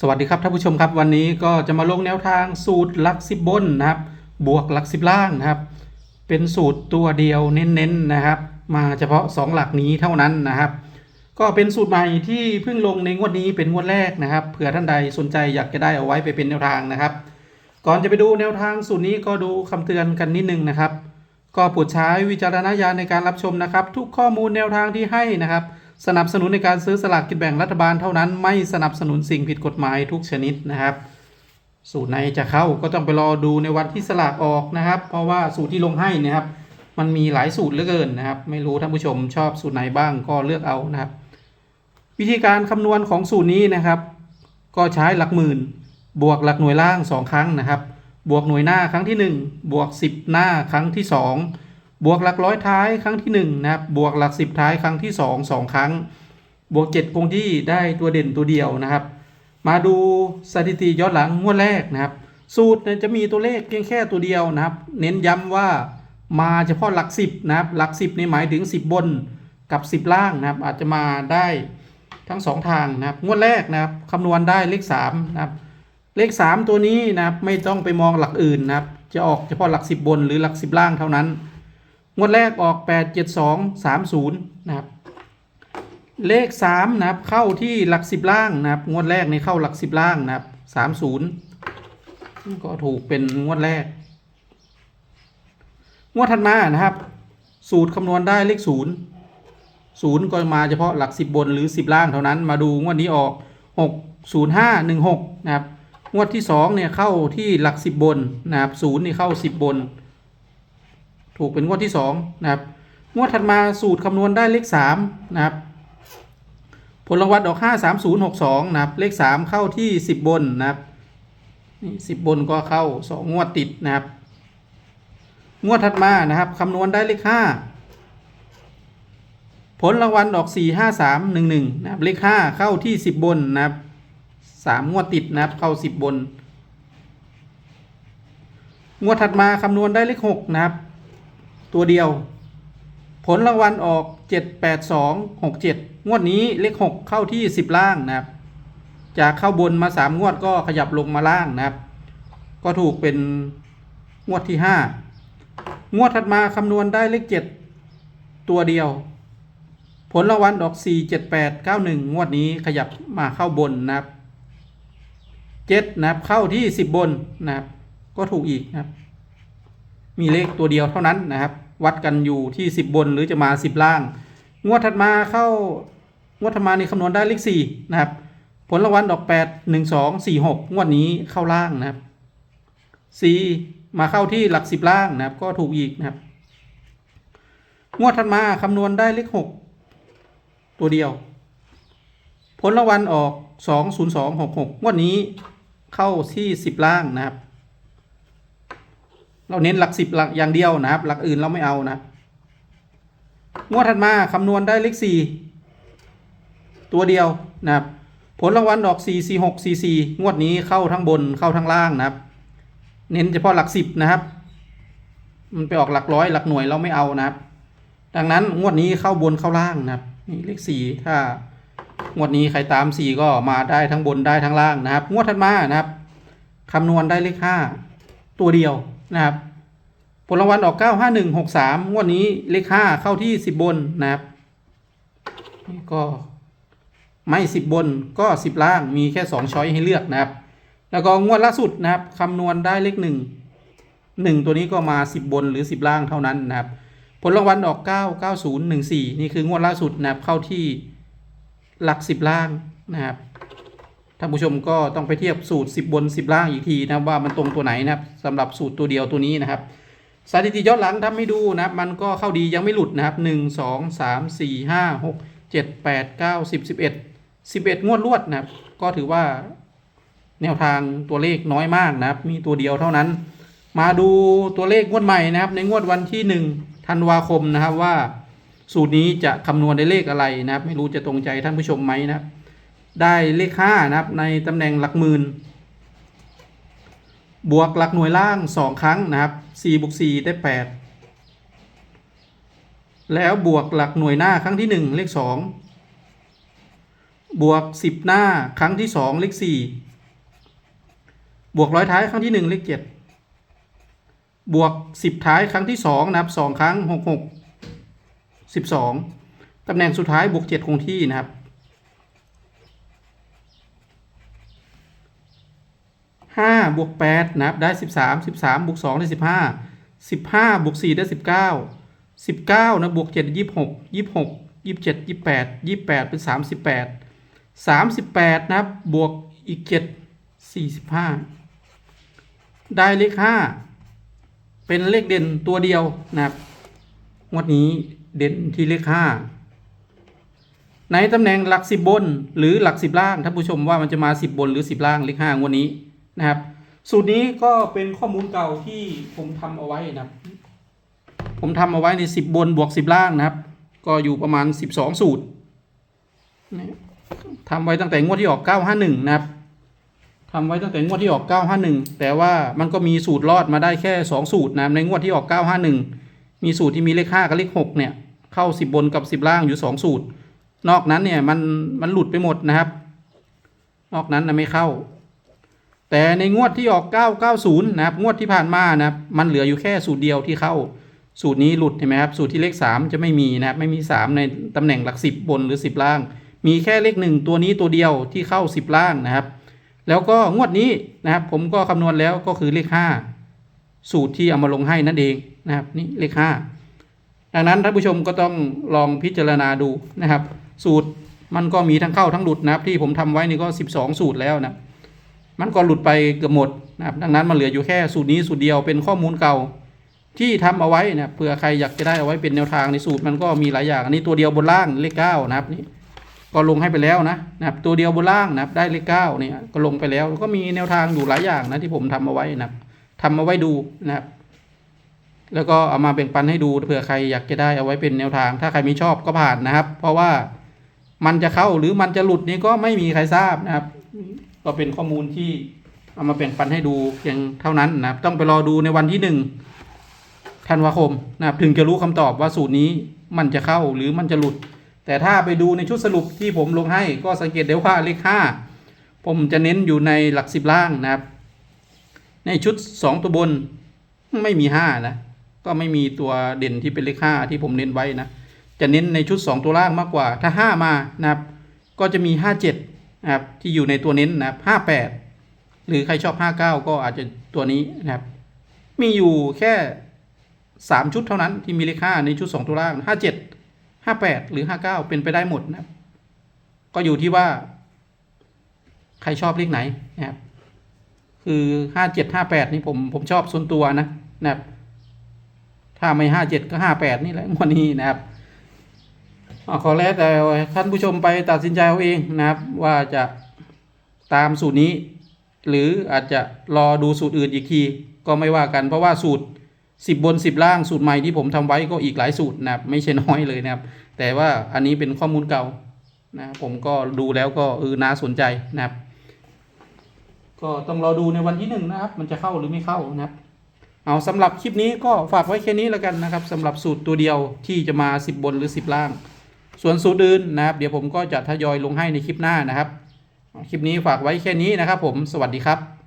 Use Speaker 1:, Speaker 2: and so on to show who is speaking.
Speaker 1: สวัสดีครับท่านผู้ชมครับวันนี้ก็จะมาลงแนวทางสูตรหลักสิบบนนะครับ บวกหลักสิบล่างนะครับ เป็นสูตรตัวเดียวเน้นๆนะครับ มาเฉพาะ 2 หลักนี้เท่านั้นนะครับ ก็เป็นสูตรใหม่ที่เพิ่งลงในงวดนี้เป็นงวดแรกนะครับเผื่อท่านใดสนใจอยากจะได้เอาไว้ไปเป็นแนวทางนะครับ ก่อนจะไปดูแนวทางสูตรนี้ก็ดูคำเตือนกันนิดนึงนะครับ ก็โปรดใช้วิจารณญาณในการรับชมนะครับ ทุกข้อมูลแนวทางที่ให้นะครับ สนับสนุนในการซื้อสลากกินแบ่งรัฐบาลเท่านั้นไม่สนับสนุนสิ่งผิดกฎหมายทุกชนิดนะครับ สูตรไหนจะเข้าก็ต้องไปรอดูในวันที่สลากออกนะครับ เพราะว่าสูตรที่ลงให้นะครับ มันมีหลายสูตรเหลือเกินนะครับ ไม่รู้ท่านผู้ชมชอบสูตรไหนบ้างก็เลือกเอานะครับ วิธีการคำนวณของสูตรนี้นะครับ ก็ใช้หลักหมื่น บวกหลักหน่วยล่าง 2 ครั้งนะครับ บวกหน่วยหน้าครั้งที่ 1 บวก 10 หน้าครั้งที่ 2 บวกหลักร้อยท้ายครั้งที่ 1 นะครับ บวกหลัก 10 ท้ายครั้งที่ 2 2 ครั้ง บวก 7 คงที่ได้ตัวเด่นตัวเดียวนะครับ มาดูสถิติย้อนหลังงวดแรกนะครับ สูตรจะมีตัวเลขเพียงแค่ตัวเดียวนะครับ เน้นย้ำว่ามาเฉพาะหลัก 10 นะครับ หลัก 10นี่หมายถึง 10 บนกับ 10 ล่างนะครับ อาจจะมาได้ทั้ง 2 ทางนะครับ งวดแรกนะครับคำนวณได้เลข3นะครับ เลข 3 ตัวนี้นะครับไม่ต้องไปมองหลักอื่นนะครับ จะออกเฉพาะหลัก 10 บนหรือหลัก 10 ล่างเท่านั้น งวดแรกออก 8 7 2 3 0นะครับ เลข 3 นะครับ เข้าที่หลัก 10 ล่างนะครับ งวดแรกในเข้าหลัก 10 ล่างนะครับ 30 ก็ถูกเป็นงวดแรก งวดถัดมานะครับ สูตรคำนวณได้เลขศูนย์ศูนย์ก็มาเฉพาะหลัก 10 บนหรือ 10 ล่างเท่านั้น มาดูงวดนี้ออก 6 0 5 1 6 นะครับ งวดที่ 2 เนี่ยเข้าที่หลัก 10 บนนะครับศูนย์นี่เข้า 10 บน ถูกเป็นงวดที่2นะครับงวดถัดมาสูตรคำนวณได้เลข3นะครับผลรางวัลออก 5 3 0 6 2นะครับเลข 3 เข้าที่ 10 บนนะครับนี่10บนก็เข้า 2 งวดติดนะครับ งวดถัดมานะครับคำนวณได้เลข 5 ผลรางวัลออก 4 5 3 1 1นะครับเลข 5 เข้าที่ 10 บนนะครับ 3 งวดติดนะครับเข้า 10 บน งวดถัดมาคำนวณได้เลข 6 นะครับ ตัวเดียว ผลรางวัลออก 7 8 2 6 7 งวดนี้เลข 6 เข้าที่ 10 ล่างนะครับ จากเข้าบนมา 3 งวดก็ขยับลงมาล่างนะครับ ก็ถูกเป็นงวดที่ 5 งวดถัดมาคำนวณได้เลข 7 ตัวเดียว ผลรางวัลออก 4 7 8 9 1 งวดนี้ขยับมาเข้าบนนะครับ7นะครับเข้าที่ 10 บนนะครับก็ถูกอีกนะครับ มีเลขตัวเดียวเท่านั้นนะครับ วัดกันอยู่ที่ 10 บนหรือจะมา 10 ล่าง งวดถัดมาเข้างวดถัดมานี่คำนวณได้เลข4นะครับ ผลรางวัลออก 8 1 2 4 6 งวดนี้เข้าล่างนะครับ4มาเข้าที่หลัก 10 ล่างนะครับ ก็ถูกอีกนะครับ งวดถัดมาคำนวณได้เลข 6 ตัวเดียว ผลรางวัลออก 2 0 2 6 6 งวดนี้เข้าที่ 10 ล่างนะครับ เราเน้นหลักสิบหลักอย่างเดียวนะครับ หลักอื่นเราไม่เอานะ งวดถัดมาคำนวณได้เลขสี่ตัวเดียวนะครับ ผลรางวัลออกสี่สี่หกสี่สี่งวดนี้เข้าทั้งบนเข้าทั้งล่างนะครับ เน้นเฉพาะหลักสิบนะครับ มันไปออกหลักร้อยหลักหน่วยเราไม่เอานะครับ ดังนั้นงวดนี้เข้าบนเข้าล่างนะครับนี่เลขสี่ถ้างวดนี้ใครตามสี่ก็มาได้ทั้งบนได้ทั้งล่างนะครับ งวดถัดมานะครับคำนวณได้เลขห้าตัวเดียว นะครับ ผลรางวัลออก 9 5 1 6 3งวดนี้เลข 5 เข้าที่ 10 บนนะครับนี่ก็ไม่ 10 บนก็ 10 ล่างมีแค่ 2 ช้อยให้เลือกนะครับ แล้วก็งวดล่าสุดนะครับคำนวณได้เลข 1 1 ตัวนี้ก็มา 10 บนหรือ 10 ล่างเท่านั้นนะครับ ผลรางวัลออก 9 9 0 1 4 นี่คืองวดล่าสุดนะครับเข้าที่หลัก 10 ล่างนะครับ ท่านผู้ชมก็ต้องไปเทียบสูตร 10 บน 10 ล่างอีกทีนะครับว่ามันตรงตัวไหนนะครับสำหรับสูตรตัวเดียวตัวนี้นะครับสถิติย้อนหลังทำให้ดูนะครับมันก็เข้าดียังไม่หลุดนะครับหนึ่งสองสามสี่ห้าหกเจ็ดแปดเก้าสิบสิบเอ็ดสิบเอ็ดงวดรวดนะครับ ก็ถือว่าแนวทางตัวเลขน้อยมากนะครับ มีตัวเดียวเท่านั้น มาดูตัวเลขงวดใหม่นะครับ ในงวดวันที่หนึ่งธันวาคมนะครับว่า สูตรนี้จะคำนวณได้เลขอะไรนะครับ ไม่รู้จะตรงใจท่านผู้ชมไหมนะครับ ได้เลขห้านะครับ ในตำแหน่งหลักหมื่น บวกหลักหน่วยล่าง 2 ครั้งนะครับ4บวก4ได้ 8 แล้วบวกหลักหน่วยหน้าครั้งที่ 1 เลข 2 บวกสิบหน้าครั้งที่สองเลขสี่บวกร้อยท้ายครั้งที่หนึ่งเลขเจ็ดบวกสิบท้ายครั้งที่สองนะครับสองครั้งหกหกสิบสองตำแหน่งสุดท้ายบวกเจ็ดคงที่นะครับ ห้าบวกแปดนะครับได้สิบสามสิบสามบวกสองได้สิบห้าสิบห้าบวกสี่ได้สิบเก้าสิบเก้านะบวกเจ็ดยี่สิบหกยี่สิบหกยี่สิบเจ็ดยี่สิบแปดยี่สิบแปดเป็นสามสิบแปดสามสิบแปดนะครับ บวกอีกเจ็ดสี่สิบห้าได้เลขห้าเป็นเลขเด่นตัวเดียวนะครับงวดนี้เด่นที่เลขห้าในตำแหน่งหลักสิบบน หรือหลักสิบล่างท่านผู้ชมว่ามันจะมาสิบบนหรือสิบล่างเลขห้างวดนี้ นะครับ สูตรนี้ก็เป็นข้อมูลเก่าที่ผมทำเอาไว้นะครับ ผมทำเอาไว้ในสิบบนบวกสิบล่างนะครับ ก็อยู่ประมาณสิบสองสูตรทำไว้ตั้งแต่งวดที่ออกเก้าห้าหนึ่งนะครับทำไว้ตั้งแต่งวดที่ออกเก้าห้าหนึ่งแต่ว่ามันก็มีสูตรรอดมาได้แค่สองสูตรนะในงวดที่ออกเก้าห้าหนึ่งมีสูตรที่มีเลขห้ากับเลขหกเนี่ย เข้าสิบบนกับสิบล่างอยู่สองสูตร นอกนั้นเนี่ยมันมันหลุดไปหมดนะครับ นอกนั้นนะไม่เข้า แต่ในงวดที่ออก 990 นะครับ งวดที่ผ่านมานะครับ มันเหลืออยู่แค่สูตรเดียวที่เข้า สูตรนี้หลุดเห็นไหมครับ สูตรที่เลข 3 จะไม่มีนะครับ ไม่มี 3 ในตำแหน่งหลัก 10 บนหรือ 10 ล่าง มีแค่เลข 1 ตัวนี้ตัวเดียวที่เข้า 10 ล่างนะครับ แล้วก็งวดนี้นะครับ ผมก็คำนวณแล้วก็คือเลข 5 สูตรที่เอามาลงให้นั่นเองนะครับ นี่เลข 5 ดังนั้นท่านผู้ชมก็ต้องลองพิจารณาดูนะครับ สูตรมันก็มีทั้งเข้าทั้งหลุดนะครับ ที่ผมทำไว้นี่ก็ 12 สูตรแล้วนะ มันก็หลุดไปเกือบหมดนะครับดังนั้นมันเหลืออยู่แค่สูตรนี้สูตรเดียวเป็นข้อมูลเก่าที่ทำเอาไว้นะเผื่อใครอยากจะได้เอาไว้เป็นแนวทางในสูตรมันก็มีหลายอย่างอันนี้ตัวเดียวบนล่างเลขเก้านะครับนี่ก็ลงให้ไปแล้วนะนะครับตัวเดียวบนล่างนะครับได้เลขเก้าเนี่ยก็ลงไปแล้วก็มีแนวทางอยู่หลายอย่างนะที่ผมทำเอาไว้นะครับทำเอาไว้ดูนะครับ แล้วก็เอามาแบ่งปันให้ดูเผื่อใครอยากจะได้เอาไว้เป็นแนวทาง ถ้าใครไม่ชอบก็ผ่านนะครับ เพราะว่ามันจะเข้าหรือมันจะหลุดนี่ก็ไม่มีใครทราบนะครับ ก็เป็นข้อมูลที่เอามาแบ่งปันให้ดูเพียงเท่านั้นนะครับ ต้องไปรอดูในวันที่หนึ่งธันวาคมนะครับถึงจะรู้คำตอบว่าสูตรนี้มันจะเข้าหรือมันจะหลุด แต่ถ้าไปดูในชุดสรุปที่ผมลงให้ก็สังเกตได้ว่าเลขห้าผมจะเน้นอยู่ในหลักสิบล่างนะครับ ในชุดสองตัวบนไม่มีห้านะก็ไม่มีตัวเด่นที่เป็นเลขห้าที่ผมเน้นไว้นะจะเน้นในชุดสองตัวล่างมากกว่าถ้าห้ามานะครับ ก็จะมีห้าเจ็ด นะครับที่อยู่ในตัวเน้นนะครับห้าแปดหรือใครชอบห้าเก้าก็อาจจะตัวนี้นะครับ มีอยู่แค่สามชุดเท่านั้นที่มีเลขห้าในชุดสองตัวล่างห้าเจ็ดห้าแปดหรือห้าเก้าเป็นไปได้หมดนะครับ ก็อยู่ที่ว่า ใครชอบเลขไหนนะครับ คือห้าเจ็ดห้าแปดนี่ผมผมชอบส่วนตัวนะนะครับถ้าไม่ห้าเจ็ดก็ห้าแปดนี่แหละวันนี้นะครับ ขอแล้วแต่ท่านผู้ชมไปตัดสินใจเอาเองนะครับ ว่าจะตามสูตรนี้ หรืออาจจะรอดูสูตรอื่นอีกที ก็ไม่ว่ากันเพราะว่าสูตร 10 บน 10 ล่างสูตรใหม่ที่ผมทำไว้ก็อีกหลายสูตรนะครับไม่ใช่น้อยเลยนะครับ แต่ว่าอันนี้เป็นข้อมูลเก่านะผมก็ดูแล้วก็เออน่าสนใจนะครับ ก็ต้องรอดูในวันที่หนึ่งนะครับ มันจะเข้าหรือไม่เข้านะครับเอาสำหรับคลิปนี้ก็ฝากไว้แค่นี้แล้วกันนะครับสำหรับสูตรตัวเดียวที่จะมา 10 บนหรือ 10 ล่าง ส่วนสูตรอื่นนะครับ เดี๋ยวผมก็จะทยอยลงให้ในคลิปหน้านะครับ คลิปนี้ฝากไว้แค่นี้นะครับผมสวัสดีครับ